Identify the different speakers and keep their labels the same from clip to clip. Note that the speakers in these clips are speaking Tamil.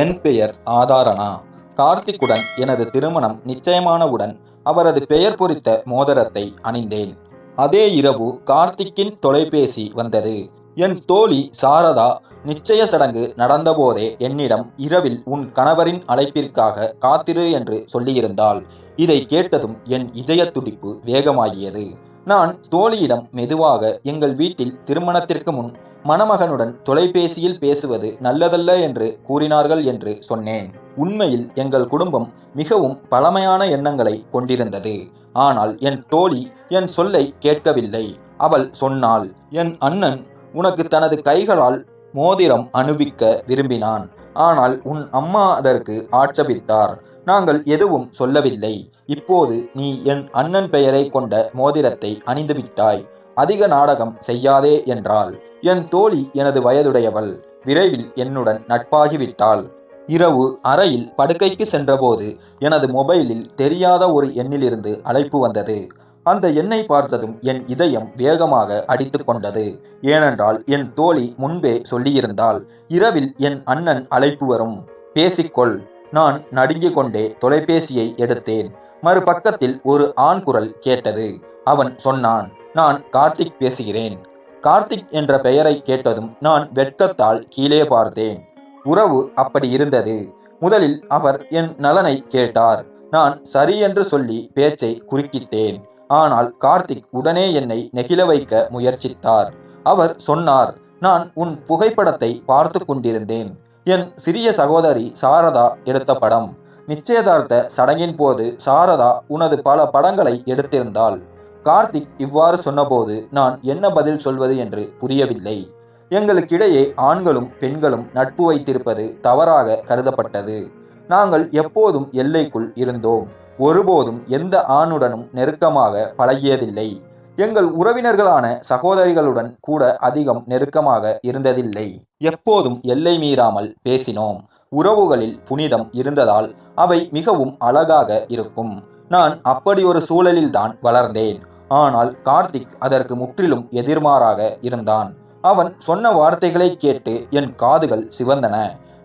Speaker 1: என் பெயர் ஆதாரணா கார்த்திக்குடன் எனது திருமணம் நிச்சயமானவுடன் அவரது பெயர் பொறித்த மோதிரத்தை அணிந்தேன் அதே இரவு கார்த்திக்கின் தொலைபேசி வந்தது என் தோழி சாரதா நிச்சய சடங்கு நடந்தபோதே என்னிடம் இரவில் உன் கணவரின் அழைப்பிற்காக காத்திரு என்று சொல்லியிருந்தாள் இதை கேட்டதும் என் இதய துடிப்பு வேகமாகியது நான் தோழியிடம் மெதுவாக எங்கள் வீட்டில் திருமணத்திற்கு முன் மணமகனுடன் தொலைபேசியில் பேசுவது நல்லதல்ல என்று கூறினார்கள் என்று சொன்னேன் உண்மையில் எங்கள் குடும்பம் மிகவும் பழமையான எண்ணங்களை கொண்டிருந்தது ஆனால் என் தோழி என் சொல்லை கேட்கவில்லை அவள் சொன்னாள் என் அண்ணன் உனக்கு தனது கைகளால் மோதிரம் அணுவிக்க விரும்பினான் ஆனால் உன் அம்மா அதற்கு ஆட்சபித்தார் நாங்கள் எதுவும் சொல்லவில்லை இப்போது நீ என் அண்ணன் பெயரை கொண்ட மோதிரத்தை அணிந்துவிட்டாய் அதிக நாடகம் செய்யாதே என்றாள் என் தோழி எனது வயதுடையவள் விரைவில் என்னுடன் நட்பாகிவிட்டாள் இரவு அறையில் படுக்கைக்கு சென்றபோது எனது மொபைலில் தெரியாத ஒரு எண்ணிலிருந்து அழைப்பு வந்தது அந்த எண்ணை பார்த்ததும் என் இதயம் வேகமாக அடித்து கொண்டது ஏனென்றால் என் தோழி முன்பே சொல்லியிருந்தால் இரவில் என் அண்ணன் அழைப்பு வரும் பேசிக்கொள் நான் நடுங்கிக் கொண்டே தொலைபேசியை எடுத்தேன் மறுபக்கத்தில் ஒரு ஆண் குரல் கேட்டது அவன் சொன்னான் நான் கார்த்திக் பேசுகிறேன் கார்த்திக் என்ற பெயரை கேட்டதும் நான் வெட்கத்தால் கீழே பார்த்தேன் உறவு அப்படி இருந்தது முதலில் அவர் என் நலனை கேட்டார் நான் சரி என்று சொல்லி பேச்சை குறுக்கிட்டேன் ஆனால் கார்த்திக் உடனே என்னை நெகிழ வைக்க முயற்சித்தார் அவர் சொன்னார் நான் உன் புகைப்படத்தை பார்த்து கொண்டிருந்தேன் என் சிறிய சகோதரி சாரதா எடுத்த படம் நிச்சயதார்த்த சடங்கின் போது சாரதா உனது பல படங்களை எடுத்திருந்தாள் கார்த்திக் இவ்வாறு சொன்னபோது நான் என்ன பதில் சொல்வது என்று புரியவில்லை எங்களுக்கிடையே ஆண்களும் பெண்களும் நட்பு வைத்திருப்பது தவறாக கருதப்பட்டது நாங்கள் எப்போதும் எல்லைக்குள் இருந்தோம் ஒருபோதும் எந்த ஆணுடனும் நெருக்கமாக பழகியதில்லை எங்கள் உறவினர்களான சகோதரிகளுடன் கூட அதிகம் நெருக்கமாக இருந்ததில்லை எப்போதும் எல்லை மீறாமல் பேசினோம் உறவுகளில் புனிதம் இருந்ததால் அவை மிகவும் அழகாக இருக்கும் நான் அப்படி ஒரு சூழலில்தான் வளர்ந்தேன் ஆனால் கார்த்திக் அதற்கு முற்றிலும் எதிர்மாறாக இருந்தான் அவன் சொன்ன வார்த்தைகளை கேட்டு என் காதுகள் சிவந்தன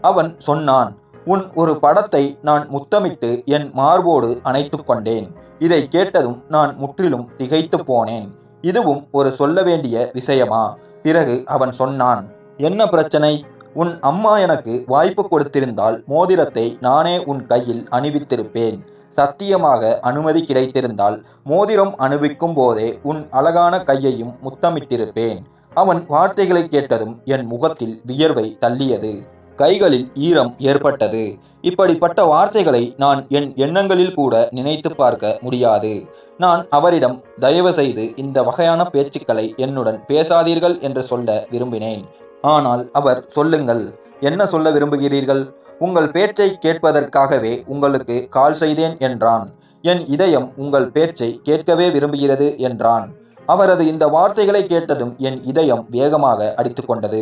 Speaker 1: அவன் சொன்னான் உன் ஒரு படத்தை நான் முத்தமிட்டு என் மார்போடு அணைத்து கொண்டேன் இதை கேட்டதும் நான் முற்றிலும் திகைத்து போனேன் இதுவும் ஒரு சொல்ல வேண்டிய விஷயமா பிறகு அவன் சொன்னான் என்ன பிரச்சனை உன் அம்மா எனக்கு வாய்ப்பு கொடுத்திருந்தால் மோதிரத்தை நானே உன் கையில் அணிவித்திருப்பேன் சத்தியமாக அனுமதி கிடைத்திருந்தால் மோதிரம் அனுபவிக்கும் போதே உன் அழகான கையையும் முத்தமிட்டிருப்பேன் அவன் வார்த்தைகளை கேட்டதும் என் முகத்தில் வியர்வை தள்ளியது கைகளில் ஈரம் ஏற்பட்டது இப்படிப்பட்ட வார்த்தைகளை நான் என் எண்ணங்களில் கூட நினைத்து பார்க்க முடியாது நான் அவரிடம் தயவு செய்து இந்த வகையான பேச்சுக்களை என்னுடன் பேசாதீர்கள் என்று சொல்ல விரும்பினேன் ஆனால் அவர் சொல்லுங்கள் என்ன சொல்ல விரும்புகிறீர்கள் உங்கள் பேச்சை கேட்பதற்காகவே உங்களுக்கு கால் செய்தேன் என்றான் என் இதயம் உங்கள் பேச்சை கேட்கவே விரும்புகிறது என்றான் அவரது இந்த வார்த்தைகளை கேட்டதும் என் இதயம் வேகமாக அடித்து கொண்டது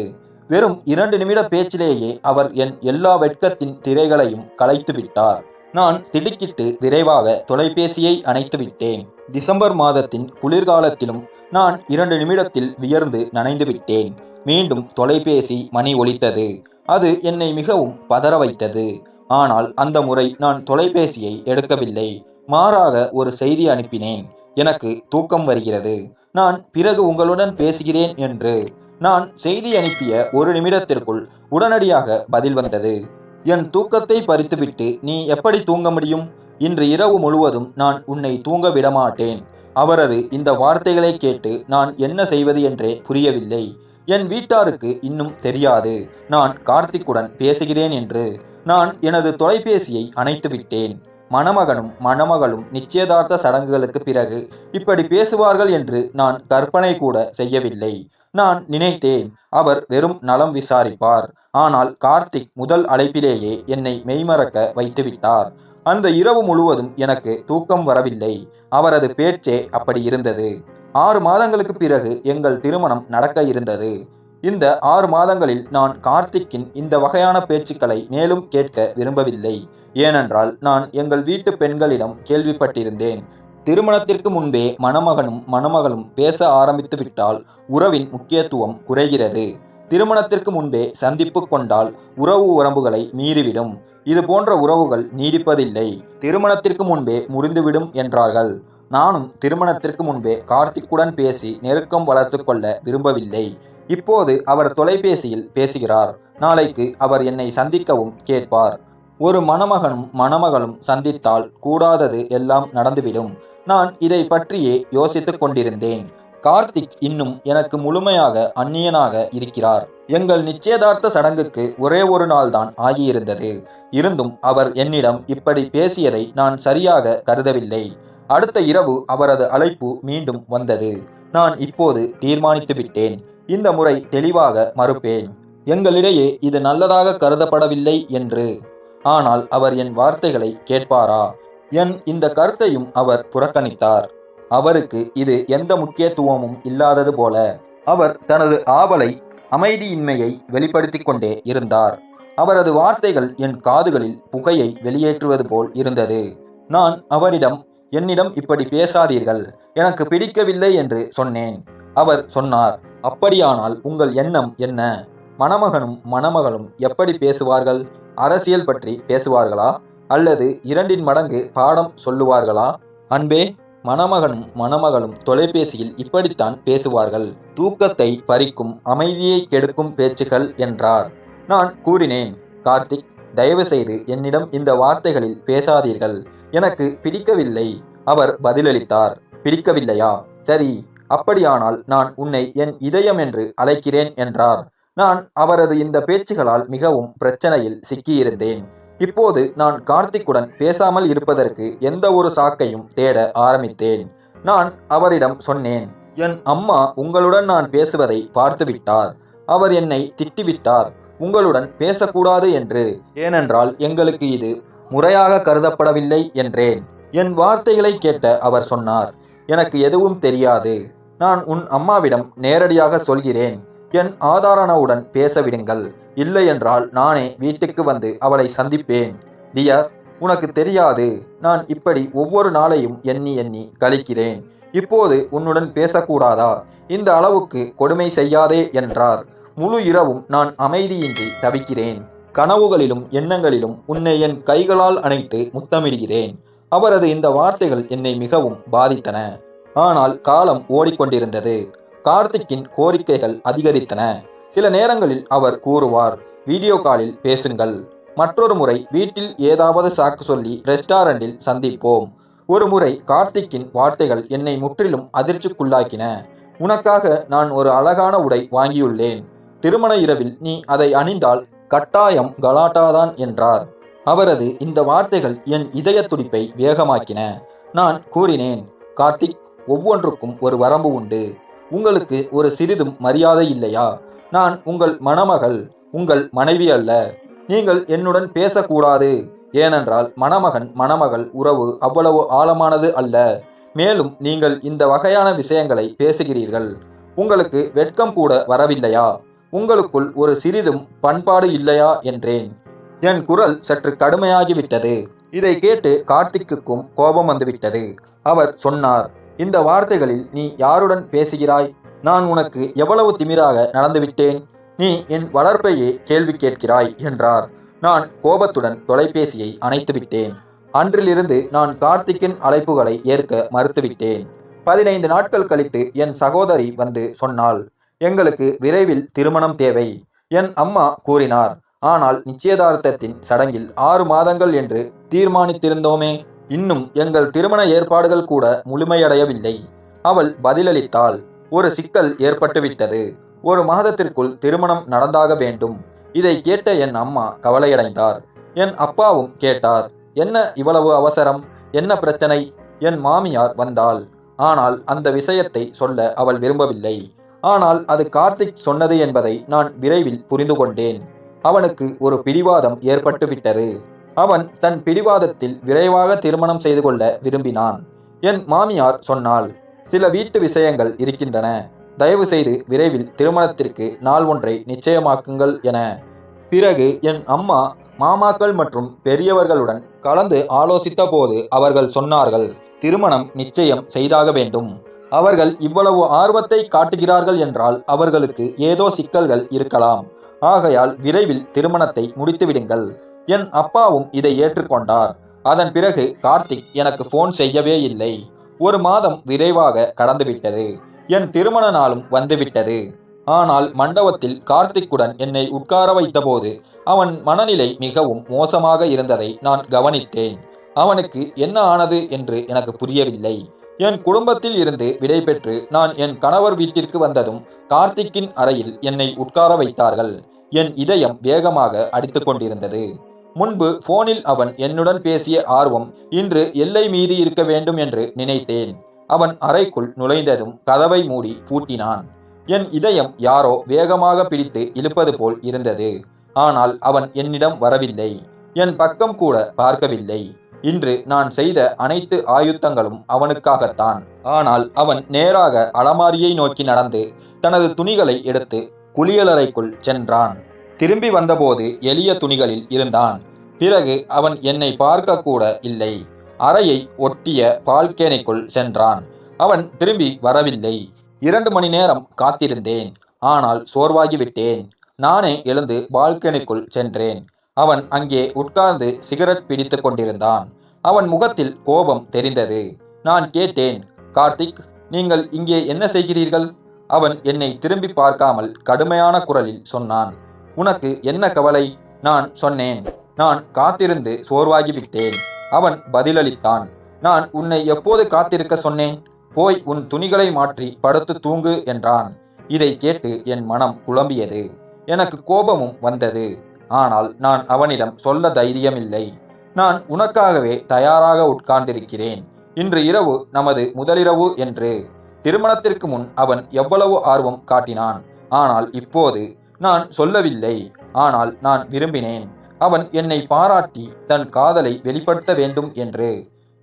Speaker 1: வெறும் இரண்டு நிமிட பேச்சிலேயே அவர் என் எல்லா வெட்கத்தின் திரைகளையும் கலைத்து விட்டார் நான் திடுக்கிட்டு விரைவாக தொலைபேசியை அணைத்து விட்டேன் டிசம்பர் மாதத்தின் குளிர்காலத்திலும் நான் இரண்டு நிமிடத்தில் வியர்ந்து நனைந்து விட்டேன் மீண்டும் தொலைபேசி மணி ஒலித்தது அது என்னை மிகவும் பதற வைத்தது ஆனால் அந்த முறை நான் தொலைபேசியை எடுக்கவில்லை மாறாக ஒரு செய்தி அனுப்பினேன் எனக்கு தூக்கம் வருகிறது நான் பிறகு உங்களுடன் பேசுகிறேன் என்று நான் செய்தி அனுப்பிய ஒரு நிமிடத்திற்குள் உடனடியாக பதில் வந்தது என் தூக்கத்தை பறித்துவிட்டு நீ எப்படி தூங்க முடியும் இன்று இரவு முழுவதும் நான் உன்னை தூங்க விடமாட்டேன் அவரது இந்த வார்த்தைகளை கேட்டு நான் என்ன செய்வது என்றே புரியவில்லை என் வீட்டாருக்கு இன்னும் தெரியாது நான் கார்த்திக்குடன் பேசுகிறேன் என்று நான் எனது தொலைபேசியை அணைத்து விட்டேன் மணமகனும் மணமகளும் நிச்சயதார்த்த சடங்குகளுக்கு பிறகு இப்படி பேசுவார்கள் என்று நான் கற்பனை கூட செய்யவில்லை நான் நினைத்தேன் அவர் வெறும் நலம் விசாரிப்பார் ஆனால் கார்த்திக் முதல் அழைப்பிலேயே என்னை மெய்மறக்க வைத்துவிட்டார் அந்த இரவு முழுவதும் எனக்கு தூக்கம் வரவில்லை அவரது பேச்சே அப்படி இருந்தது ஆறு மாதங்களுக்கு பிறகு எங்கள் திருமணம் நடக்க இருந்தது இந்த ஆறு மாதங்களில் நான் கார்த்திக்கின் இந்த வகையான பேச்சுக்களை மேலும் கேட்க விரும்பவில்லை ஏனென்றால் நான் எங்கள் வீட்டு பெண்களிடம் கேள்விப்பட்டிருந்தேன் திருமணத்திற்கு முன்பே மணமகனும் மணமகளும் பேச ஆரம்பித்துவிட்டால் உறவின் முக்கியத்துவம் குறைகிறது திருமணத்திற்கு முன்பே சந்திப்பு கொண்டால் உறவு உறவுகளை மீறிவிடும் இது போன்ற உறவுகள் நீடிப்பதில்லை திருமணத்திற்கு முன்பே முறிந்துவிடும் என்றார்கள் நானும் திருமணத்திற்கு முன்பே கார்த்திக்குடன் பேசி நெருக்கம் வளர்த்து கொள்ள விரும்பவில்லை இப்போது அவர் தொலைபேசியில் பேசுகிறார் நாளைக்கு அவர் என்னை சந்திக்கவும் கேட்பார் ஒரு மணமகனும் மணமகளும் சந்தித்தால் கூடாதது எல்லாம் நடந்துவிடும் நான் இதை பற்றியே யோசித்துக் கொண்டிருந்தேன் கார்த்திக் இன்னும் எனக்கு முழுமையாக அந்நியனாக இருக்கிறார் எங்கள் நிச்சயதார்த்த சடங்குக்கு ஒரே ஒரு நாள் தான் ஆகியிருந்தது இருந்தும் அவர் என்னிடம் இப்படி பேசியதை நான் சரியாக கருதவில்லை அடுத்த இரவு அவரது அழைப்பு மீண்டும் வந்தது நான் இப்போது தீர்மானித்து விட்டேன் இந்த முறை தெளிவாக மறுப்பேன் எங்களிடையே இது நல்லதாக கருதப்படவில்லை என்று ஆனால் அவர் என் வார்த்தைகளை கேட்பாரா என் இந்த கருத்தையும் அவர் புறக்கணித்தார் அவருக்கு இது எந்த முக்கியத்துவமும் இல்லாதது போல அவர் தனது ஆவலை அமைதியின்மையை வெளிப்படுத்தி கொண்டே இருந்தார் அவரது வார்த்தைகள் என் காதுகளில் புகையை வெளியேற்றுவது போல் இருந்தது நான் அவரிடம் என்னிடம் இப்படி பேசாதீர்கள் எனக்கு பிடிக்கவில்லை என்று சொன்னேன் அவர் சொன்னார் அப்படியானால் உங்கள் எண்ணம் என்ன மணமகனும் மணமகளும் எப்படி பேசுவார்கள் அரசியல் பற்றி பேசுவார்களா அல்லது இரண்டின் மடங்கு பாடம் சொல்லுவார்களா அன்பே மணமகனும் மணமகளும் தொலைபேசியில் இப்படித்தான் பேசுவார்கள் தூக்கத்தை பறிக்கும் அமைதியை கெடுக்கும் பேச்சுகள் என்றார் நான் கூறினேன் கார்த்திக் தயவுசெய்து என்னிடம் இந்த வார்த்தைகளில் பேசாதீர்கள் எனக்கு பிடிக்கவில்லை அவர் பதிலளித்தார் பிடிக்கவில்லையா சரி அப்படியானால் நான் உன்னை என் இதயம் என்று அழைக்கிறேன் என்றார் நான் அவரது இந்த பேச்சுகளால் மிகவும் பிரச்சனையில் சிக்கியிருந்தேன் இப்போது நான் கார்த்திக்குடன் பேசாமல் இருப்பதற்கு எந்த ஒரு சாக்கையும் தேட ஆரம்பித்தேன் நான் அவரிடம் சொன்னேன் என் அம்மா உங்களுடன் நான் பேசுவதை பார்த்துவிட்டார் அவர் என்னை திட்டிவிட்டார் உங்களுடன் பேசக்கூடாது என்று ஏனென்றால் எங்களுக்கு இது முறையாக கருதப்படவில்லை என்றேன் என் வார்த்தைகளை கேட்ட அவர் சொன்னார் எனக்கு எதுவும் தெரியாது நான் உன் அம்மாவிடம் நேரடியாக சொல்கிறேன் என் ஆதாரணவுடன் பேச விடுங்கள் இல்லை என்றால் நானே வீட்டுக்கு வந்து அவளை சந்திப்பேன் டியர் உனக்கு தெரியாது நான் இப்படி ஒவ்வொரு நாளையும் எண்ணி எண்ணி கழிக்கிறேன் இப்போது உன்னுடன் பேசக்கூடாதா இந்த அளவுக்கு கொடுமை செய்யாதே என்றார் முழு இரவும் நான் அமைதியின்றி தவிக்கிறேன் கனவுகளிலும் எண்ணங்களிலும் உன்னை என் கைகளால் அணைத்து முத்தமிடுகிறேன் அவரது இந்த வார்த்தைகள் என்னை மிகவும் பாதித்தன ஆனால் காலம் ஓடிக்கொண்டிருந்தது கார்த்திக்கின் கோரிக்கைகள் அதிகரித்தன சில நேரங்களில் அவர் கூறுவார் வீடியோ காலில் பேசுங்கள் மற்றொரு முறை வீட்டில் ஏதாவது சாக்கு சொல்லி ரெஸ்டாரண்டில் சந்திப்போம் ஒரு முறை கார்த்திக்கின் வார்த்தைகள் என்னை முற்றிலும் அதிர்ச்சிக்குள்ளாக்கின உனக்காக நான் ஒரு அழகான உடை வாங்கியுள்ளேன் திருமண இரவில் நீ அதை அணிந்தால் கட்டாயம் கலாட்டாதான் என்றார் அவரது இந்த வார்த்தைகள் என் இதய துடிப்பை வேகமாக்கின நான் கூறினேன் கார்த்திக் ஒவ்வொன்றுக்கும் ஒரு வரம்பு உண்டு உங்களுக்கு ஒரு சிறிதும் மரியாதை இல்லையா நான் உங்கள் மணமகள் உங்கள் மனைவி அல்ல நீங்கள் என்னுடன் பேசக்கூடாது ஏனென்றால் மணமகன் மணமகள் உறவு அவ்வளவு ஆழமானது அல்ல மேலும் நீங்கள் இந்த வகையான விஷயங்களை பேசுகிறீர்கள் உங்களுக்கு வெட்கம் கூட வரவில்லையா உங்களுக்குள் ஒரு சிறிதும் பண்பாடு இல்லையா என்றேன் என் குரல் சற்று கடுமையாகிவிட்டது இதை கேட்டு கார்த்திக்குக்கும் கோபம் வந்துவிட்டது அவர் சொன்னார் இந்த வார்த்தைகளில் நீ யாருடன் பேசுகிறாய் நான் உனக்கு எவ்வளவு திமிராக நடந்துவிட்டேன் நீ என் வளர்ப்பையே கேள்வி கேட்கிறாய் என்றார் நான் கோபத்துடன் தொலைபேசியை அணைத்துவிட்டேன் அன்றிலிருந்து நான் கார்த்திக்கின் அழைப்புகளை ஏற்க மறுத்துவிட்டேன் பதினைந்து நாட்கள் கழித்து என் சகோதரி வந்து சொன்னாள் எங்களுக்கு விரைவில் திருமணம் தேவை என் அம்மா கூறினார் ஆனால் நிச்சயதார்த்தத்தின் சடங்கில் ஆறு மாதங்கள் என்று தீர்மானித்திருந்தோமே இன்னும் எங்கள் திருமண ஏற்பாடுகள் கூட முழுமையடையவில்லை அவள் பதிலளித்தாள் ஒரு சிக்கல் ஏற்பட்டுவிட்டது ஒரு மாதத்திற்குள் திருமணம் நடந்தாக வேண்டும் இதை கேட்ட என் அம்மா கவலையடைந்தார் என் அப்பாவும் கேட்டார் என்ன இவ்வளவு அவசரம் என்ன பிரச்சனை என் மாமியார் வந்தாள் ஆனால் அந்த விஷயத்தை சொல்ல அவள் விரும்பவில்லை ஆனால் அது கார்த்திக் சொன்னது என்பதை நான் விரைவில் புரிந்து கொண்டேன் அவனுக்கு ஒரு பிடிவாதம் ஏற்பட்டுவிட்டது அவன் தன் பிடிவாதத்தில் விரைவாக திருமணம் செய்து கொள்ள விரும்பினான் என் மாமியார் சொன்னால் சில வீட்டு விஷயங்கள் இருக்கின்றன தயவு செய்து விரைவில் திருமணத்திற்கு நாள் ஒன்றை நிச்சயமாக்குங்கள் என பிறகு என் அம்மா மாமாக்கள் மற்றும் பெரியவர்களுடன் கலந்து ஆலோசித்த போது அவர்கள் சொன்னார்கள் திருமணம் நிச்சயம் செய்தாக வேண்டும் அவர்கள் இவ்வளவு ஆர்வத்தை காட்டுகிறார்கள் என்றால் அவர்களுக்கு ஏதோ சிக்கல்கள் இருக்கலாம் ஆகையால் விரைவில் திருமணத்தை முடித்துவிடுங்கள் என் அப்பாவும் இதை ஏற்றுக்கொண்டார் அதன் பிறகு கார்த்திக் எனக்கு ஃபோன் செய்யவே இல்லை ஒரு மாதம் விரைவாக கடந்துவிட்டது என் திருமண நாளும் வந்துவிட்டது ஆனால் மண்டபத்தில் கார்த்திக்குடன் என்னை உட்கார வைத்தபோது அவன் மனநிலை மிகவும் மோசமாக இருந்ததை நான் கவனித்தேன் அவனுக்கு என்ன ஆனது என்று எனக்கு புரியவில்லை என் குடும்பத்தில் இருந்து விடைபெற்று நான் என் கணவர் வீட்டிற்கு வந்ததும் கார்த்திக்கின் அறையில் என்னை உட்கார வைத்தார்கள் என் இதயம் வேகமாக அடித்து கொண்டிருந்தது முன்பு போனில் அவன் என்னுடன் பேசிய ஆர்வம் இன்று எல்லை மீறி இருக்க வேண்டும் என்று நினைத்தேன் அவன் அறைக்குள் நுழைந்ததும் கதவை மூடி பூட்டினான் என் இதயம் யாரோ வேகமாக பிடித்து இழுப்பது போல் இருந்தது ஆனால் அவன் என்னிடம் வரவில்லை என் பக்கம் கூட பார்க்கவில்லை இன்று நான் செய்த அனைத்து ஆயுத்தங்களும் அவனுக்காகத்தான் ஆனால் அவன் நேராக அலமாரியை நோக்கி நடந்து தனது துணிகளை எடுத்து குளியலறைக்குள் சென்றான் திரும்பி வந்தபோது எளிய துணிகளில் இருந்தான் பிறகு அவன் என்னை பார்க்க கூட இல்லை அறையை ஒட்டிய பால்கேனைக்குள் சென்றான் அவன் திரும்பி வரவில்லை இரண்டு மணி நேரம் காத்திருந்தேன் ஆனால் சோர்வாகிவிட்டேன் நானே எழுந்து பால்கனிக்குள் சென்றேன் அவன் அங்கே உட்கார்ந்து சிகரெட் பிடித்து கொண்டிருந்தான் அவன் முகத்தில் கோபம் தெரிந்தது நான் கேட்டேன் கார்த்திக் நீங்கள் இங்கே என்ன செய்கிறீர்கள் அவன் என்னை திரும்பி பார்க்காமல் கடுமையான குரலில் சொன்னான் உனக்கு என்ன கவலை நான் சொன்னேன் நான் காத்திருந்து சோர்வாகிவிட்டேன் அவன் பதிலளித்தான் நான் உன்னை எப்போது காத்திருக்க சொன்னேன் போய் உன் துணிகளை மாற்றி படுத்து தூங்கு என்றான் இதை கேட்டு என் மனம் குழம்பியது எனக்கு கோபமும் வந்தது ஆனால் நான் அவனிடம் சொல்ல தைரியமில்லை நான் உனக்காகவே தயாராக உட்கார்ந்திருக்கிறேன் இன்று இரவு நமது முதலிரவு என்று திருமணத்திற்கு முன் அவன் எவ்வளவு ஆர்வம் காட்டினான் ஆனால் இப்போது நான் சொல்லவில்லை ஆனால் நான் விரும்பினேன் அவன் என்னை பாராட்டி தன் காதலை வெளிப்படுத்த வேண்டும் என்று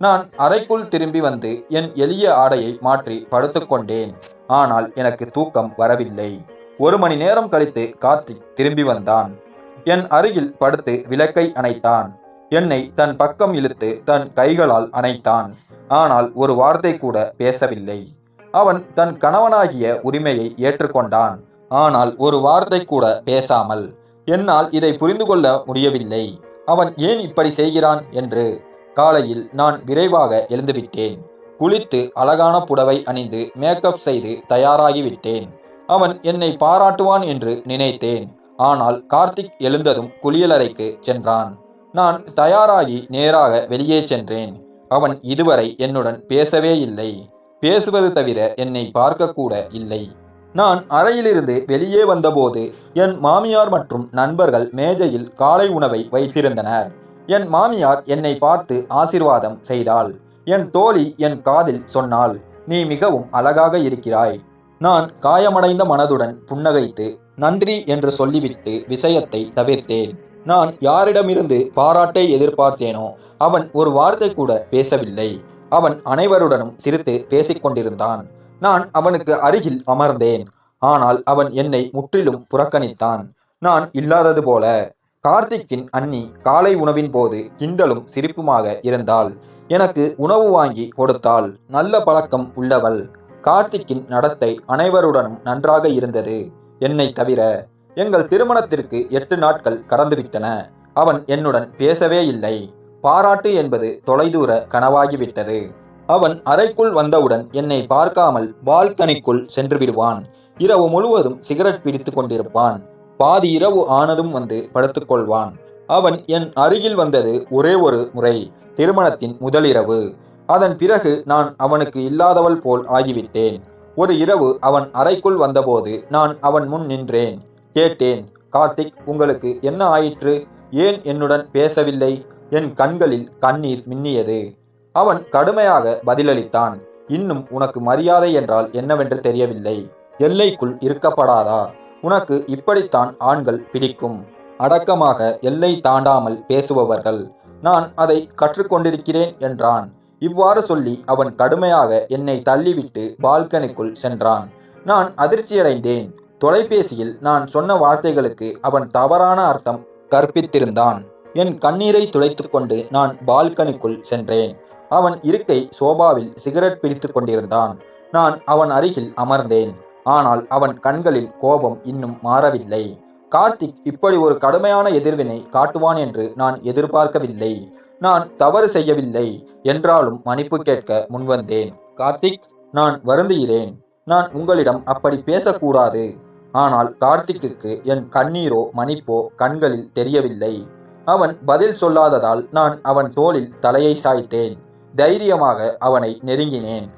Speaker 1: நான் அறைக்குள் திரும்பி வந்து என் எளிய ஆடையை மாற்றி படுத்துக்கொண்டேன் ஆனால் எனக்கு தூக்கம் வரவில்லை ஒரு மணி நேரம் கழித்து காற்றி திரும்பி வந்தான் என் அருகில் படுத்து விளக்கை அணைத்தான் என்னை தன் பக்கம் இழுத்து தன் கைகளால் அணைத்தான் ஆனால் ஒரு வார்த்தை கூட பேசவில்லை அவன் தன் கணவனாகிய உரிமையை ஏற்றுக்கொண்டான் ஆனால் ஒரு வார்த்தை கூட பேசாமல் என்னால் இதை புரிந்து கொள்ள முடியவில்லை அவன் ஏன் இப்படி செய்கிறான் என்று காலையில் நான் விரைவாக எழுந்துவிட்டேன் குளித்து அழகான புடவை அணிந்து மேக்கப் செய்து தயாராகிவிட்டேன் அவன் என்னை பாராட்டுவான் என்று நினைத்தேன் ஆனால் கார்த்திக் எழுந்ததும் குளியலறைக்கு சென்றான் நான் தயாராகி நேராக வெளியே சென்றேன் அவன் இதுவரை என்னுடன் பேசவே இல்லை பேசுவது தவிர என்னை பார்க்கக்கூட இல்லை நான் அறையிலிருந்து வெளியே வந்தபோது என் மாமியார் மற்றும் நண்பர்கள் மேஜையில் காலை உணவை வைத்திருந்தனர் என் மாமியார் என்னை பார்த்து ஆசிர்வாதம் செய்தாள் என் தோழி என் காதில் சொன்னாள் நீ மிகவும் அழகாக இருக்கிறாய் நான் காயமடைந்த மனதுடன் புன்னகைத்து நன்றி என்று சொல்லிவிட்டு விஷயத்தை தவிர்த்தேன் நான் யாரிடமிருந்து பாராட்டை எதிர்பார்த்தேனோ அவன் ஒரு வார்த்தை கூட பேசவில்லை அவன் அனைவருடனும் சிரித்து பேசிக்கொண்டிருந்தான் நான் அவனுக்கு அருகில் அமர்ந்தேன் ஆனால் அவன் என்னை முற்றிலும் புறக்கணித்தான் நான் இல்லாதது போல கார்த்திக்கின் அண்ணி காலை உணவின் போது கிண்டலும் சிரிப்புமாக இருந்தாள் எனக்கு உணவு வாங்கி கொடுத்தாள் நல்ல பழக்கம் உள்ளவள் கார்த்திக்கின் நடத்தை அனைவருடனும் நன்றாக இருந்தது என்னை தவிர எங்கள் திருமணத்திற்கு எட்டு நாட்கள் கடந்துவிட்டன அவன் என்னுடன் பேசவே இல்லை பாராட்டு என்பது தொலைதூர கனவாகிவிட்டது அவன் அறைக்குள் வந்தவுடன் என்னை பார்க்காமல் பால்கனிக்குள் சென்று விடுவான் இரவு முழுவதும் சிகரெட் பிடித்து கொண்டிருப்பான் பாதி இரவு ஆனதும் வந்து படுத்துக்கொள்வான் அவன் என் அருகில் வந்தது ஒரே ஒரு முறை திருமணத்தின் முதல் இரவு அதன் பிறகு நான் அவனுக்கு இல்லாதவள் போல் ஆகிவிட்டேன் ஒரு இரவு அவன் அறைக்குள் வந்தபோது நான் அவன் முன் நின்றேன் கேட்டேன் கார்த்திக் உங்களுக்கு என்ன ஆயிற்று ஏன் என்னுடன் பேசவில்லை என் கண்களில் கண்ணீர் மின்னியது அவன் கடுமையாக பதிலளித்தான் இன்னும் உனக்கு மரியாதை என்றால் என்னவென்று தெரியவில்லை எல்லைக்குள் இருக்கப்படாதா உனக்கு இப்படித்தான் ஆண்கள் பிடிக்கும் அடக்கமாக எல்லை தாண்டாமல் பேசுபவர்கள் நான் அதை கற்றுக்கொண்டிருக்கிறேன் என்றான் இவ்வாறு சொல்லி அவன் கடுமையாக என்னை தள்ளிவிட்டு பால்கனிக்குள் சென்றான் நான் அதிர்ச்சியடைந்தேன் தொலைபேசியில் நான் சொன்ன வார்த்தைகளுக்கு அவன் தவறான அர்த்தம் கற்பித்திருந்தான் என் கண்ணீரை துளைத்து கொண்டு நான் பால்கனிக்குள் சென்றேன் அவன் இருக்கை சோபாவில் சிகரெட் பிடித்து கொண்டிருந்தான் நான் அவன் அருகில் அமர்ந்தேன் ஆனால் அவன் கண்களில் கோபம் இன்னும் மாறவில்லை கார்த்திக் இப்படி ஒரு கடுமையான எதிர்வினை காட்டுவான் என்று நான் எதிர்பார்க்கவில்லை நான் தவறு செய்யவில்லை என்றாலும் மன்னிப்பு கேட்க முன்வந்தேன் கார்த்திக் நான் வருந்துகிறேன் நான் உங்களிடம் அப்படி பேசக்கூடாது ஆனால் கார்த்திக்குக்கு என் கண்ணீரோ மணிப்போ கண்களில் தெரியவில்லை அவன் பதில் சொல்லாததால் நான் அவன் தோளில் தலையை சாய்த்தேன் தைரியமாக அவனை நெருங்கினேன்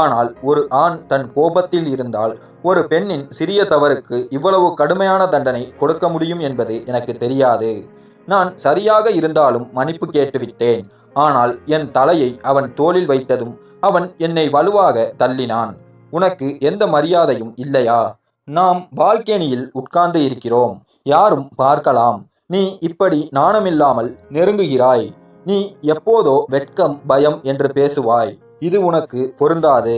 Speaker 1: ஆனால் ஒரு ஆண் தன் கோபத்தில் இருந்தால் ஒரு பெண்ணின் சிறிய தவறுக்கு இவ்வளவு கடுமையான தண்டனை கொடுக்க முடியும் என்பது எனக்கு தெரியாது நான் சரியாக இருந்தாலும் மன்னிப்பு கேட்டுவிட்டேன் ஆனால் என் தலையை அவன் தோளில் வைத்ததும் அவன் என்னை வலுவாக தள்ளினான் உனக்கு எந்த மரியாதையும் இல்லையா நாம் பால்கேனியில் உட்கார்ந்து இருக்கிறோம் யாரும் பார்க்கலாம் நீ இப்படி நாணமில்லாமல் நெருங்குகிறாய் நீ எப்போதோ வெட்கம் பயம் என்று பேசுவாய் இது உனக்கு பொருந்தாது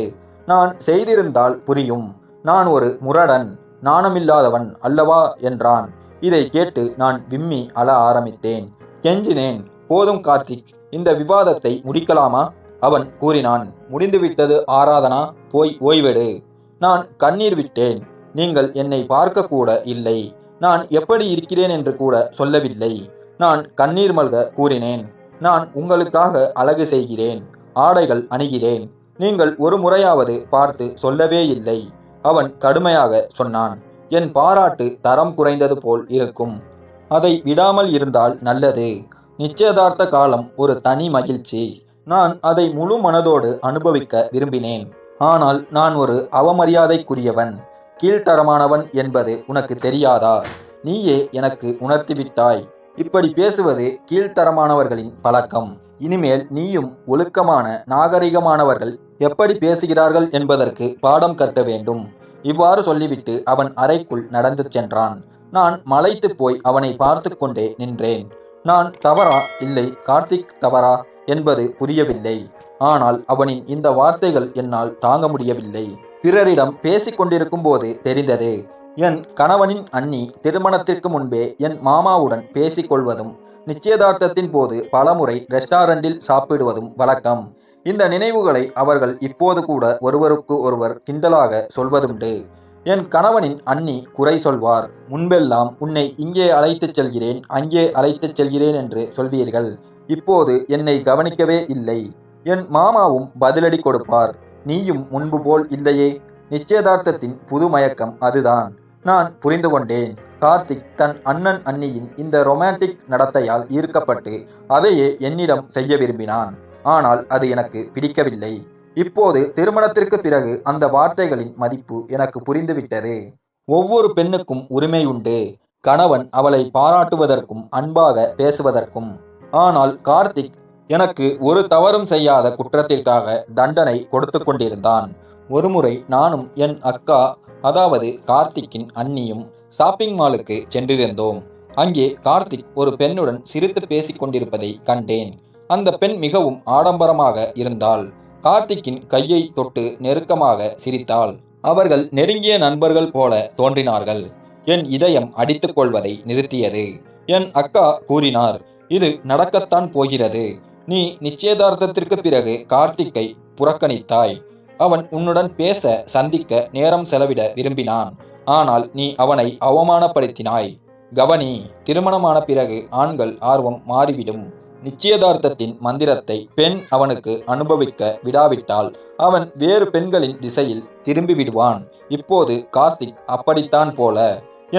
Speaker 1: நான் செய்திருந்தால் புரியும் நான் ஒரு முரடன் நாணமில்லாதவன் அல்லவா என்றான் இதை கேட்டு நான் விம்மி அழ ஆரம்பித்தேன் கெஞ்சினேன் போதும் கார்த்திக் இந்த விவாதத்தை முடிக்கலாமா அவன் கூறினான் முடிந்துவிட்டது ஆராதனா போய் ஓய்வெடு நான் கண்ணீர் விட்டேன் நீங்கள் என்னை பார்க்க கூட இல்லை நான் எப்படி இருக்கிறேன் என்று கூட சொல்லவில்லை நான் கண்ணீர் மல்க கூறினேன் நான் உங்களுக்காக அழகு செய்கிறேன் ஆடைகள் அணுகிறேன் நீங்கள் ஒரு முறையாவது பார்த்து சொல்லவே இல்லை அவன் கடுமையாக சொன்னான் என் பாராட்டு தரம் குறைந்தது போல் இருக்கும் அதை விடாமல் இருந்தால் நல்லது நிச்சயதார்த்த காலம் ஒரு தனி மகிழ்ச்சி நான் அதை முழு மனதோடு அனுபவிக்க விரும்பினேன் ஆனால் நான் ஒரு அவமரியாதைக்குரியவன் கீழ்த்தரமானவன் என்பது உனக்கு தெரியாதா நீயே எனக்கு உணர்த்திவிட்டாய் இப்படி பேசுவது கீழ்த்தரமானவர்களின் பழக்கம் இனிமேல் நீயும் ஒழுக்கமான நாகரிகமானவர்கள் எப்படி பேசுகிறார்கள் என்பதற்கு பாடம் கற்க வேண்டும் இவ்வாறு சொல்லிவிட்டு அவன் அறைக்குள் நடந்து சென்றான் நான் மலைத்து போய் அவனை பார்த்து கொண்டே நின்றேன் நான் தவறா இல்லை கார்த்திக் தவறா என்பது புரியவில்லை ஆனால் அவனின் இந்த வார்த்தைகள் என்னால் தாங்க முடியவில்லை பிறரிடம் கொண்டிருக்கும் போது தெரிந்தது என் கணவனின் அண்ணி திருமணத்திற்கு முன்பே என் மாமாவுடன் பேசிக்கொள்வதும் நிச்சயதார்த்தத்தின் போது பலமுறை ரெஸ்டாரண்டில் சாப்பிடுவதும் வழக்கம் இந்த நினைவுகளை அவர்கள் இப்போது கூட ஒருவருக்கு ஒருவர் கிண்டலாக சொல்வதுண்டு என் கணவனின் அண்ணி குறை சொல்வார் முன்பெல்லாம் உன்னை இங்கே அழைத்துச் செல்கிறேன் அங்கே அழைத்துச் செல்கிறேன் என்று சொல்வீர்கள் இப்போது என்னை கவனிக்கவே இல்லை என் மாமாவும் பதிலடி கொடுப்பார் நீயும் முன்பு போல் இல்லையே நிச்சயதார்த்தத்தின் புது மயக்கம் அதுதான் நான் புரிந்து கொண்டேன் கார்த்திக் தன் அண்ணன் அன்னியின் இந்த ரொமான்டிக் நடத்தையால் ஈர்க்கப்பட்டு அதையே என்னிடம் செய்ய விரும்பினான் ஆனால் அது எனக்கு பிடிக்கவில்லை இப்போது திருமணத்திற்கு பிறகு அந்த வார்த்தைகளின் மதிப்பு எனக்கு புரிந்துவிட்டது ஒவ்வொரு பெண்ணுக்கும் உரிமை உண்டு கணவன் அவளை பாராட்டுவதற்கும் அன்பாக பேசுவதற்கும் ஆனால் கார்த்திக் எனக்கு ஒரு தவறும் செய்யாத குற்றத்திற்காக தண்டனை கொடுத்து கொண்டிருந்தான் ஒருமுறை நானும் என் அக்கா அதாவது கார்த்திக்கின் அண்ணியும் ஷாப்பிங் மாலுக்கு சென்றிருந்தோம் அங்கே கார்த்திக் ஒரு பெண்ணுடன் சிரித்து பேசிக் கொண்டிருப்பதை கண்டேன் அந்த பெண் மிகவும் ஆடம்பரமாக இருந்தாள் கார்த்திக்கின் கையை தொட்டு நெருக்கமாக சிரித்தாள் அவர்கள் நெருங்கிய நண்பர்கள் போல தோன்றினார்கள் என் இதயம் அடித்துக் கொள்வதை நிறுத்தியது என் அக்கா கூறினார் இது நடக்கத்தான் போகிறது நீ நிச்சயதார்த்தத்திற்கு பிறகு கார்த்திக்கை புறக்கணித்தாய் அவன் உன்னுடன் பேச சந்திக்க நேரம் செலவிட விரும்பினான் ஆனால் நீ அவனை அவமானப்படுத்தினாய் கவனி திருமணமான பிறகு ஆண்கள் ஆர்வம் மாறிவிடும் நிச்சயதார்த்தத்தின் மந்திரத்தை பெண் அவனுக்கு அனுபவிக்க விடாவிட்டால் அவன் வேறு பெண்களின் திசையில் திரும்பி விடுவான் இப்போது கார்த்திக் அப்படித்தான் போல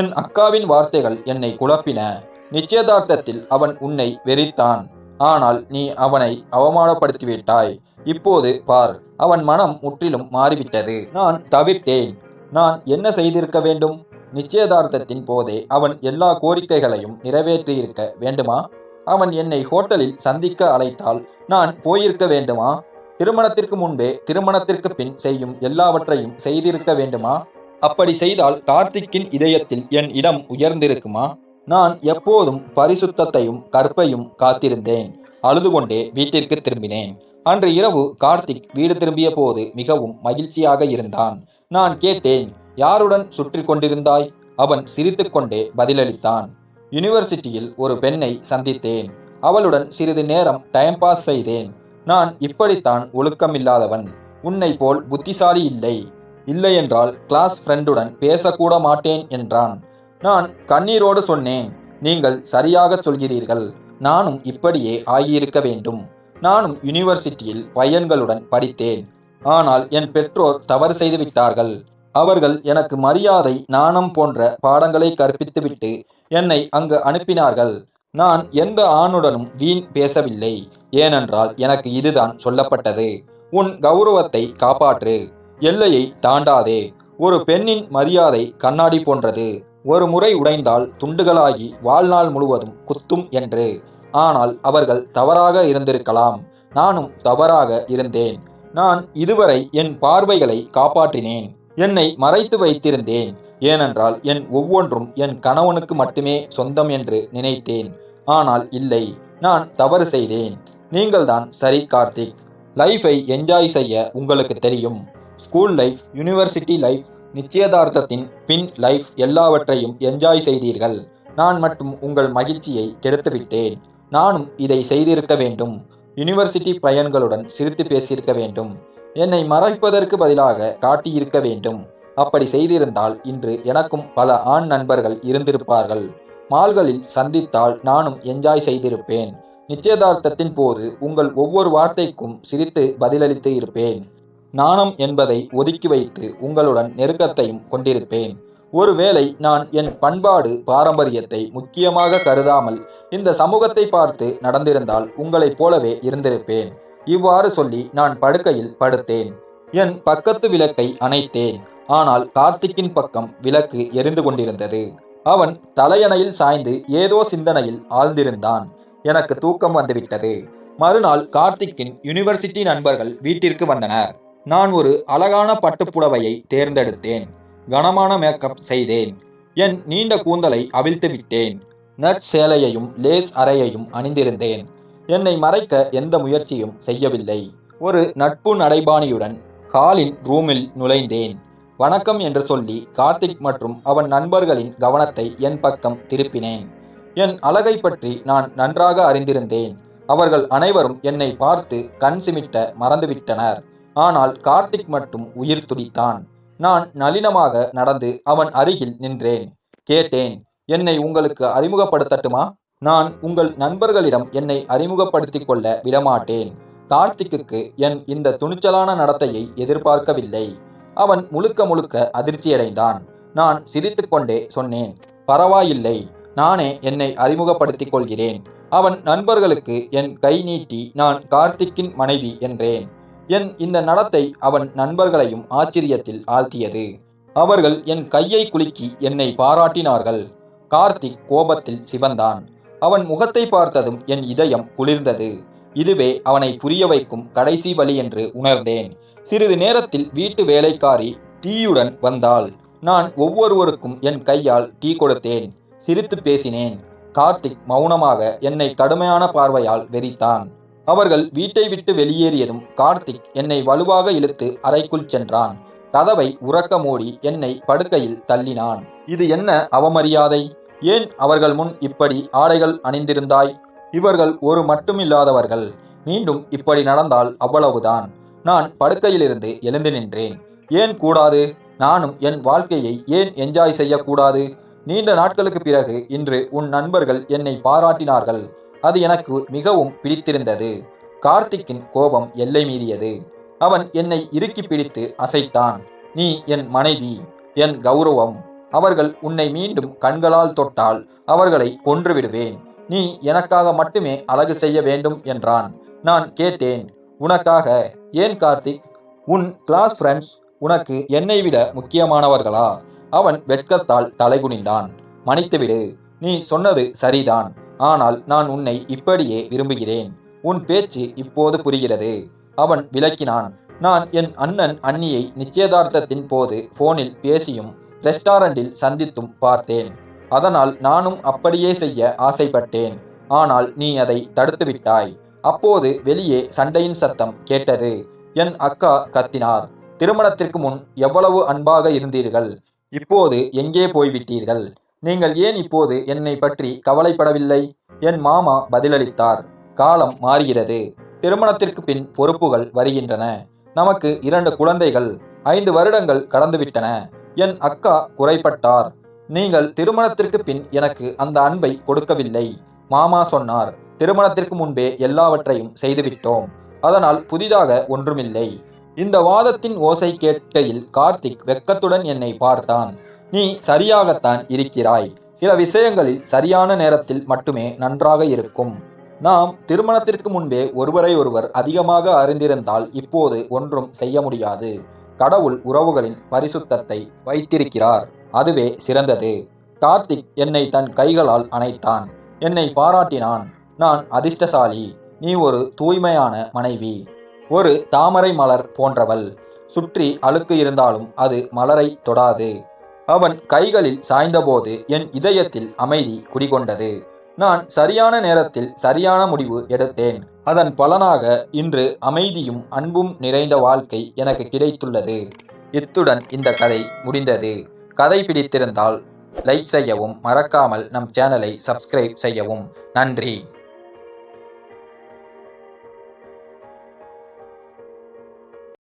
Speaker 1: என் அக்காவின் வார்த்தைகள் என்னை குழப்பின நிச்சயதார்த்தத்தில் அவன் உன்னை வெறித்தான் ஆனால் நீ அவனை அவமானப்படுத்திவிட்டாய் இப்போது பார் அவன் மனம் முற்றிலும் மாறிவிட்டது நான் தவிர்த்தேன் நான் என்ன செய்திருக்க வேண்டும் நிச்சயதார்த்தத்தின் போதே அவன் எல்லா கோரிக்கைகளையும் நிறைவேற்றியிருக்க வேண்டுமா அவன் என்னை ஹோட்டலில் சந்திக்க அழைத்தால் நான் போயிருக்க வேண்டுமா திருமணத்திற்கு முன்பே திருமணத்திற்கு பின் செய்யும் எல்லாவற்றையும் செய்திருக்க வேண்டுமா அப்படி செய்தால் கார்த்திக்கின் இதயத்தில் என் இடம் உயர்ந்திருக்குமா நான் எப்போதும் பரிசுத்தையும் கற்பையும் காத்திருந்தேன் அழுது கொண்டே வீட்டிற்கு திரும்பினேன் அன்று இரவு கார்த்திக் வீடு திரும்பிய போது மிகவும் மகிழ்ச்சியாக இருந்தான் நான் கேட்டேன் யாருடன் சுற்றி கொண்டிருந்தாய் அவன் சிரித்துக்கொண்டே பதிலளித்தான் யூனிவர்சிட்டியில் ஒரு பெண்ணை சந்தித்தேன் அவளுடன் சிறிது நேரம் டைம் பாஸ் செய்தேன் நான் இப்படித்தான் ஒழுக்கமில்லாதவன் உன்னை போல் புத்திசாலி இல்லை இல்லையென்றால் கிளாஸ் ஃப்ரெண்டுடன் பேசக்கூட மாட்டேன் என்றான் நான் கண்ணீரோடு சொன்னேன் நீங்கள் சரியாக சொல்கிறீர்கள் நானும் இப்படியே ஆகியிருக்க வேண்டும் நானும் யூனிவர்சிட்டியில் பையன்களுடன் படித்தேன் ஆனால் என் பெற்றோர் தவறு செய்து விட்டார்கள் அவர்கள் எனக்கு மரியாதை நாணம் போன்ற பாடங்களை கற்பித்துவிட்டு என்னை அங்கு அனுப்பினார்கள் நான் எந்த ஆணுடனும் வீண் பேசவில்லை ஏனென்றால் எனக்கு இதுதான் சொல்லப்பட்டது உன் கௌரவத்தை காப்பாற்று எல்லையை தாண்டாதே ஒரு பெண்ணின் மரியாதை கண்ணாடி போன்றது ஒரு முறை உடைந்தால் துண்டுகளாகி வாழ்நாள் முழுவதும் குத்தும் என்று ஆனால் அவர்கள் தவறாக இருந்திருக்கலாம் நானும் தவறாக இருந்தேன் நான் இதுவரை என் பார்வைகளை காப்பாற்றினேன் என்னை மறைத்து வைத்திருந்தேன் ஏனென்றால் என் ஒவ்வொன்றும் என் கணவனுக்கு மட்டுமே சொந்தம் என்று நினைத்தேன் ஆனால் இல்லை நான் தவறு செய்தேன் நீங்கள்தான் சரி கார்த்திக் லைஃபை என்ஜாய் செய்ய உங்களுக்கு தெரியும் ஸ்கூல் லைஃப் யூனிவர்சிட்டி லைஃப் நிச்சயதார்த்தத்தின் பின் லைஃப் எல்லாவற்றையும் என்ஜாய் செய்தீர்கள் நான் மட்டும் உங்கள் மகிழ்ச்சியை கெடுத்துவிட்டேன் நானும் இதை செய்திருக்க வேண்டும் யூனிவர்சிட்டி பயன்களுடன் சிரித்து பேசியிருக்க வேண்டும் என்னை மறைப்பதற்கு பதிலாக காட்டியிருக்க வேண்டும் அப்படி செய்திருந்தால் இன்று எனக்கும் பல ஆண் நண்பர்கள் இருந்திருப்பார்கள் மால்களில் சந்தித்தால் நானும் என்ஜாய் செய்திருப்பேன் நிச்சயதார்த்தத்தின் போது உங்கள் ஒவ்வொரு வார்த்தைக்கும் சிரித்து பதிலளித்து இருப்பேன் நாணம் என்பதை ஒதுக்கி வைத்து உங்களுடன் நெருக்கத்தையும் கொண்டிருப்பேன் ஒருவேளை நான் என் பண்பாடு பாரம்பரியத்தை முக்கியமாக கருதாமல் இந்த சமூகத்தை பார்த்து நடந்திருந்தால் உங்களைப் போலவே இருந்திருப்பேன் இவ்வாறு சொல்லி நான் படுக்கையில் படுத்தேன் என் பக்கத்து விளக்கை அணைத்தேன் ஆனால் கார்த்திக்கின் பக்கம் விளக்கு எரிந்து கொண்டிருந்தது அவன் தலையணையில் சாய்ந்து ஏதோ சிந்தனையில் ஆழ்ந்திருந்தான் எனக்கு தூக்கம் வந்துவிட்டது மறுநாள் கார்த்திக்கின் யூனிவர்சிட்டி நண்பர்கள் வீட்டிற்கு வந்தனர் நான் ஒரு அழகான பட்டுப்புடவையை தேர்ந்தெடுத்தேன் கனமான மேக்கப் செய்தேன் என் நீண்ட கூந்தலை அவிழ்த்து விட்டேன் நட் சேலையையும் லேஸ் அறையையும் அணிந்திருந்தேன் என்னை மறைக்க எந்த முயற்சியும் செய்யவில்லை ஒரு நட்பு நடைபாணியுடன் ஹாலின் ரூமில் நுழைந்தேன் வணக்கம் என்று சொல்லி கார்த்திக் மற்றும் அவன் நண்பர்களின் கவனத்தை என் பக்கம் திருப்பினேன் என் அழகை பற்றி நான் நன்றாக அறிந்திருந்தேன் அவர்கள் அனைவரும் என்னை பார்த்து கண் சிமிட்ட மறந்துவிட்டனர் ஆனால் கார்த்திக் மட்டும் உயிர் துடித்தான் நான் நளினமாக நடந்து அவன் அருகில் நின்றேன் கேட்டேன் என்னை உங்களுக்கு அறிமுகப்படுத்தட்டுமா நான் உங்கள் நண்பர்களிடம் என்னை அறிமுகப்படுத்தி கொள்ள விடமாட்டேன் கார்த்திக்கு என் இந்த துணிச்சலான நடத்தையை எதிர்பார்க்கவில்லை அவன் முழுக்க முழுக்க அதிர்ச்சியடைந்தான் நான் சிரித்துக்கொண்டே சொன்னேன் பரவாயில்லை நானே என்னை அறிமுகப்படுத்திக் கொள்கிறேன் அவன் நண்பர்களுக்கு என் கை நீட்டி நான் கார்த்திக்கின் மனைவி என்றேன் என் இந்த நடத்தை அவன் நண்பர்களையும் ஆச்சரியத்தில் ஆழ்த்தியது அவர்கள் என் கையை குலுக்கி என்னை பாராட்டினார்கள் கார்த்திக் கோபத்தில் சிவந்தான் அவன் முகத்தை பார்த்ததும் என் இதயம் குளிர்ந்தது இதுவே அவனை புரிய வைக்கும் கடைசி வழி என்று உணர்ந்தேன் சிறிது நேரத்தில் வீட்டு வேலைக்காரி டீயுடன் வந்தாள் நான் ஒவ்வொருவருக்கும் என் கையால் டீ கொடுத்தேன் சிரித்து பேசினேன் கார்த்திக் மௌனமாக என்னை கடுமையான பார்வையால் வெறித்தான் அவர்கள் வீட்டை விட்டு வெளியேறியதும் கார்த்திக் என்னை வலுவாக இழுத்து அறைக்குள் சென்றான் கதவை உறக்க மூடி என்னை படுக்கையில் தள்ளினான் இது என்ன அவமரியாதை ஏன் அவர்கள் முன் இப்படி ஆடைகள் அணிந்திருந்தாய் இவர்கள் ஒரு மட்டுமில்லாதவர்கள் மீண்டும் இப்படி நடந்தால் அவ்வளவுதான் நான் படுக்கையிலிருந்து எழுந்து நின்றேன் ஏன் கூடாது நானும் என் வாழ்க்கையை ஏன் என்ஜாய் செய்யக்கூடாது நீண்ட நாட்களுக்கு பிறகு இன்று உன் நண்பர்கள் என்னை பாராட்டினார்கள் அது எனக்கு மிகவும் பிடித்திருந்தது கார்த்திக்கின் கோபம் எல்லை மீறியது அவன் என்னை இறுக்கி பிடித்து அசைத்தான் நீ என் மனைவி என் கௌரவம் அவர்கள் உன்னை மீண்டும் கண்களால் தொட்டால் அவர்களை கொன்றுவிடுவேன் நீ எனக்காக மட்டுமே அழகு செய்ய வேண்டும் என்றான் நான் கேட்டேன் உனக்காக ஏன் கார்த்திக் உன் கிளாஸ் ஃப்ரெண்ட்ஸ் உனக்கு என்னை விட முக்கியமானவர்களா அவன் வெட்கத்தால் தலைகுனிந்தான் மன்னித்துவிடு நீ சொன்னது சரிதான் ஆனால் நான் உன்னை இப்படியே விரும்புகிறேன் உன் பேச்சு இப்போது புரிகிறது அவன் விளக்கினான் நான் என் அண்ணன் அண்ணியை நிச்சயதார்த்தத்தின் போது போனில் பேசியும் ரெஸ்டாரண்டில் சந்தித்தும் பார்த்தேன் அதனால் நானும் அப்படியே செய்ய ஆசைப்பட்டேன் ஆனால் நீ அதை தடுத்துவிட்டாய் அப்போது வெளியே சண்டையின் சத்தம் கேட்டது என் அக்கா கத்தினார் திருமணத்திற்கு முன் எவ்வளவு அன்பாக இருந்தீர்கள் இப்போது எங்கே போய்விட்டீர்கள் நீங்கள் ஏன் இப்போது என்னை பற்றி கவலைப்படவில்லை என் மாமா பதிலளித்தார் காலம் மாறுகிறது திருமணத்திற்கு பின் பொறுப்புகள் வருகின்றன நமக்கு இரண்டு குழந்தைகள் ஐந்து வருடங்கள் கடந்துவிட்டன என் அக்கா குறைப்பட்டார் நீங்கள் திருமணத்திற்கு பின் எனக்கு அந்த அன்பை கொடுக்கவில்லை மாமா சொன்னார் திருமணத்திற்கு முன்பே எல்லாவற்றையும் செய்துவிட்டோம் அதனால் புதிதாக ஒன்றுமில்லை இந்த வாதத்தின் ஓசை கேட்கையில் கார்த்திக் வெக்கத்துடன் என்னை பார்த்தான் நீ சரியாகத்தான் இருக்கிறாய் சில விஷயங்களில் சரியான நேரத்தில் மட்டுமே நன்றாக இருக்கும் நாம் திருமணத்திற்கு முன்பே ஒருவரை ஒருவர் அதிகமாக அறிந்திருந்தால் இப்போது ஒன்றும் செய்ய முடியாது கடவுள் உறவுகளின் பரிசுத்தத்தை வைத்திருக்கிறார் அதுவே சிறந்தது கார்த்திக் என்னை தன் கைகளால் அணைத்தான் என்னை பாராட்டினான் நான் அதிர்ஷ்டசாலி நீ ஒரு தூய்மையான மனைவி ஒரு தாமரை மலர் போன்றவள் சுற்றி அழுக்கு இருந்தாலும் அது மலரை தொடாது அவன் கைகளில் சாய்ந்தபோது என் இதயத்தில் அமைதி குடிகொண்டது நான் சரியான நேரத்தில் சரியான முடிவு எடுத்தேன் அதன் பலனாக இன்று அமைதியும் அன்பும் நிறைந்த வாழ்க்கை எனக்கு கிடைத்துள்ளது இத்துடன் இந்த கதை முடிந்தது கதை பிடித்திருந்தால் லைக் செய்யவும் மறக்காமல் நம் சேனலை சப்ஸ்கிரைப் செய்யவும் நன்றி